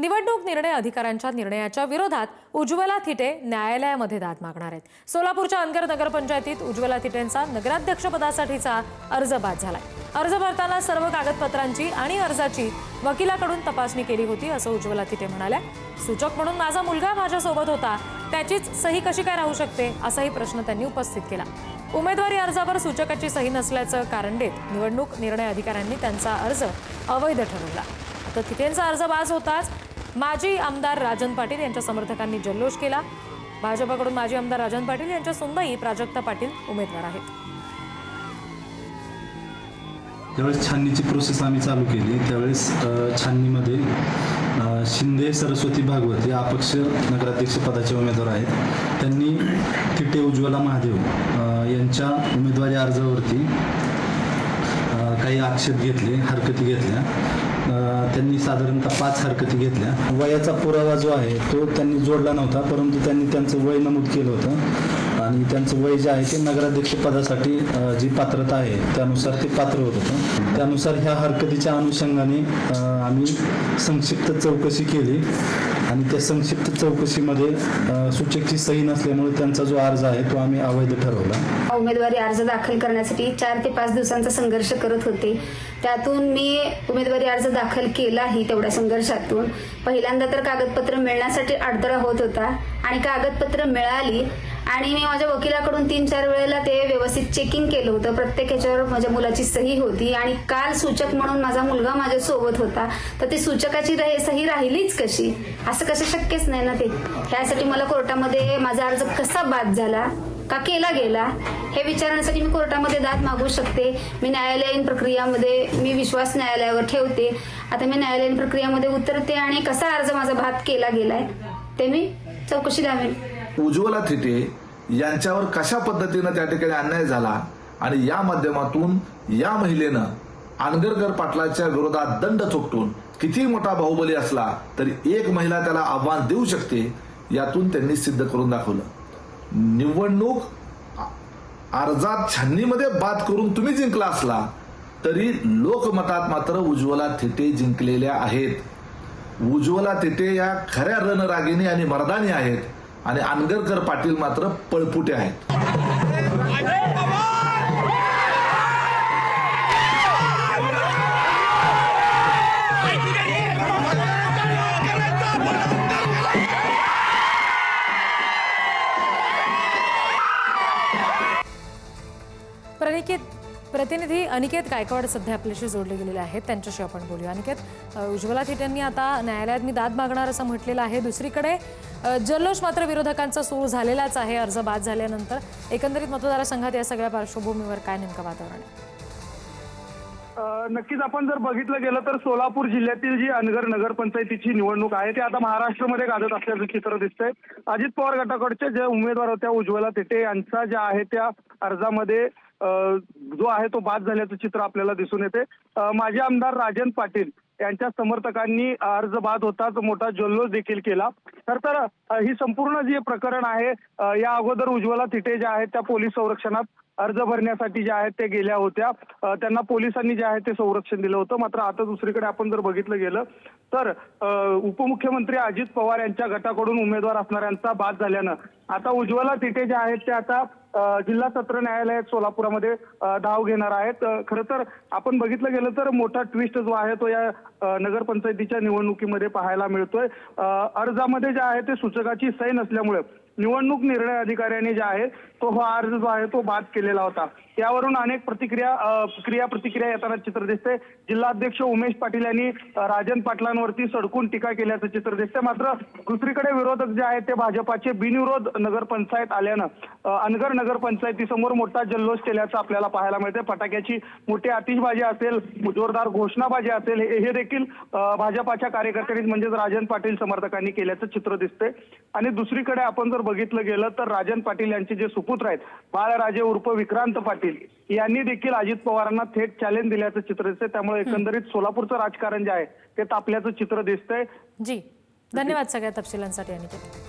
निवडणूक निर्णय अधिकाऱ्यांच्या निर्णयाच्या विरोधात उज्ज्वला थिटे न्यायालयामध्ये दाद मागणार आहेत. सोलापूरच्या अनगर नगरपंचायतीत उज्ज्वला थिटेंचा नगराध्यक्षपदासाठीचा अर्ज बाद झालाय. अर्ज भरताना सर्व कागदपत्रांची आणि अर्जाची वकिलाकडून तपासणी केली होती असं उज्ज्वला थिटे म्हणाल्या. सूचक म्हणून माझा मुलगा माझ्यासोबत होता त्याचीच सही कशी काय राहू शकते असाही प्रश्न त्यांनी उपस्थित केला. उमेदवारी अर्जावर सूचकाची सही नसल्याचं कारण देत निवडणूक निर्णय अधिकाऱ्यांनी त्यांचा अर्ज अवैध ठरवला. आता तिथेंचा अर्ज बाज होताच माजी आमदार राजन पाटील यांच्या समर्थकांनी जल्लोष केला. भाजपाकडून माजी आमदार राजन पाटील यांच्या सुनबाई प्राजक्ता पाटील उमेदवार आहेत. ज्यावेळेस छाननीची प्रोसेस आम्ही चालू केली त्यावेळेस छाननीमध्ये शिंदे सरस्वती भागवत या अपक्ष नगराध्यक्ष पदाचे उमेदवार आहेत. त्यांनी थिटे उज्ज्वला महादेव यांच्या उमेदवारी अर्जावरती काही आक्षेप घेतले हरकती घेतल्या. त्यांनी साधारणतः पाच हरकती घेतल्या. वयाचा पुरावा जो आहे तो त्यांनी जोडला नव्हता परंतु त्यांनी त्यांचं वय नमूद केलं होतं. आणि त्यांचं वय जे आहे ते नगराध्यक्ष पदासाठी जी पात्रता आहे त्यानुसार ते पात्र होत होतं. त्यानुसार ह्या हरकतीच्या अनुषंगाने आम्ही संक्षिप्त चौकशी केली. आणि त्या संक्षिप्त चौकशीमध्ये सूचकची सही नसल्यामुळे त्यांचा जो अर्ज आहे तो आम्ही अवैध ठरवला. उमेदवारी अर्ज दाखल करण्यासाठी चार ते पाच दिवसांचा संघर्ष करत होते. त्यातून मी उमेदवारी अर्ज दाखल केलाही तेवढ्या संघर्षातून. पहिल्यांदा तर कागदपत्र मिळण्यासाठी अडथळा होत होता आणि कागदपत्र मिळाली आणि मी माझ्या वकिलाकडून तीन चार वेळेला ते व्यवस्थित चेकिंग केलं होतं. प्रत्येक ह्याच्यावर माझ्या मुलाची सही होती आणि काल सूचक म्हणून माझा मुलगा माझ्यासोबत होता. तर ती सूचकाची सही राहिलीच कशी? असं कसं शक्यच नाही ना ते. ह्यासाठी मला कोर्टामध्ये माझा अर्ज कसा बाद झाला? का केला गेला? हे विचारण्यासाठी मी कोर्टामध्ये दाद मागू शकते. मी न्यायालयीन प्रक्रियामध्ये मी विश्वास न्यायालयावर ठेवते. आता मी न्यायालयीन प्रक्रियामध्ये उतरते आणि कसा अर्ज माझा भात केला गेलाय ते मी चौकशी लावेन. उज्ज्वला थिटे यांच्यावर कशा पद्धतीनं त्या ठिकाणी अन्याय झाला आणि या माध्यमातून या महिलेनं आनगरकर पाटलाच्या विरोधात दंड चोकटून किती मोठा बाहुबली असला तरी एक महिला त्याला आव्हान देऊ शकते यातून त्यांनी सिद्ध करून दाखवलं. निवडणूक अर्जात छाननीमध्ये बाद करून तुम्ही जिंकला असला तरी लोकमतात मात्र उज्ज्वला थिटे जिंकलेल्या आहेत. उज्ज्वला थेटे या खऱ्या रणरागिणी आणि मर्दानी आहेत आणि आनगरकर पाटील मात्र पळपुटे आहेत. प्रतिनिधी अनिकेत गायकवाड सध्या आपल्याशी जोडले गेलेले आहेत. त्यांच्याशी आपण बोलूया. अनिकेत उज्ज्वला थिटेंनी आता न्यायालयात मी दाद मागणार असं म्हटलेलं आहे. दुसरीकडे जल्लोष मात्र विरोधकांचा सूर झालेलाच आहे. अर्ज बाद झाल्यानंतर एकंदरीत मतदारसंघात या सगळ्या पार्श्वभूमीवर काय नेमकं वातावरण आहे? नक्कीच आपण जर बघितलं गेलं तर सोलापूर जिल्ह्यातील जी अनगर नगरपंचायतीची निवडणूक आहे ती आता महाराष्ट्रामध्ये गाजत असल्याचं चित्र दिसतंय. अजित पवार गटाकडचे जे उमेदवार होत्या उज्ज्वला तेटे यांचा ज्या आहे त्या अर्जामध्ये जो आहे तो बाद झाल्याचं चित्र आपल्याला दिसून येते. माजी आमदार राजन पाटील यांच्या समर्थकांनी अर्ज बाद होताच मोठा जल्लोष देखील केला. तर तर ही संपूर्ण जे प्रकरण आहे या अगोदर उज्ज्वला तिटे ज्या आहेत त्या पोलीस संरक्षणात अर्ज भरण्यासाठी ज्या आहेत ते गेल्या होत्या. त्यांना पोलिसांनी जे आहे ते संरक्षण दिलं होतं. मात्र आता दुसरीकडे आपण जर बघितलं गेलं तर उपमुख्यमंत्री अजित पवार यांच्या गटाकडून उमेदवार असणाऱ्यांचा बाद झाल्यानं आता उज्ज्वला तिटे ज्या आहेत त्या आता जिल्हा सत्र न्यायालयात सोलापुरामध्ये धाव घेणार आहेत. खरं तर आपण बघितलं गेलं तर मोठा ट्विस्ट जो आहे तो या नगरपंचायतीच्या निवडणुकीमध्ये पाहायला मिळतोय. अर्जामध्ये जे आहे ते सूचकाची सही नसल्यामुळे निवडणूक निर्णय अधिकाऱ्यांनी जे आहे तो हा अर्ज जो आहे तो बाद केलेला होता. यावरून अनेक प्रतिक्रिया क्रिया प्रतिक्रिया येताना चित्र दिसते जिल्हाध्यक्ष उमेश पाटील यांनी राजन पाटलांवरती सडकून टीका केल्याचं चित्र दिसते मात्र दुसरीकडे विरोधक जे आहेत ते भाजपाचे बिनविरोध नगरपंचायत आल्यानं अनगर नगरपंचायतीसमोर मोठा जल्लोष केल्याचं आपल्याला पाहायला मिळते फटाक्याची मोठी आतिषबाजी असेल जोरदार घोषणाबाजी असेल हे हे देखील भाजपाच्या कार्यकर्त्यांनी म्हणजेच राजन पाटील समर्थकांनी केल्याचं चित्र दिसते आणि दुसरीकडे आपण जर बघितलं गेलं तर राजन पाटील यांचे जे सुपुत्र आहेत बाळराजे उर्फ विक्रांत पाटील यांनी देखील अजित पवारांना थेट चॅलेंज दिल्याचं चित्र दिसतंय. त्यामुळे एकंदरीत सोलापूरचं राजकारण जे आहे ते तापल्याचं चित्र दिसतंय. जी. धन्यवाद सगळ्या तपशिलांसाठी अनिकेत.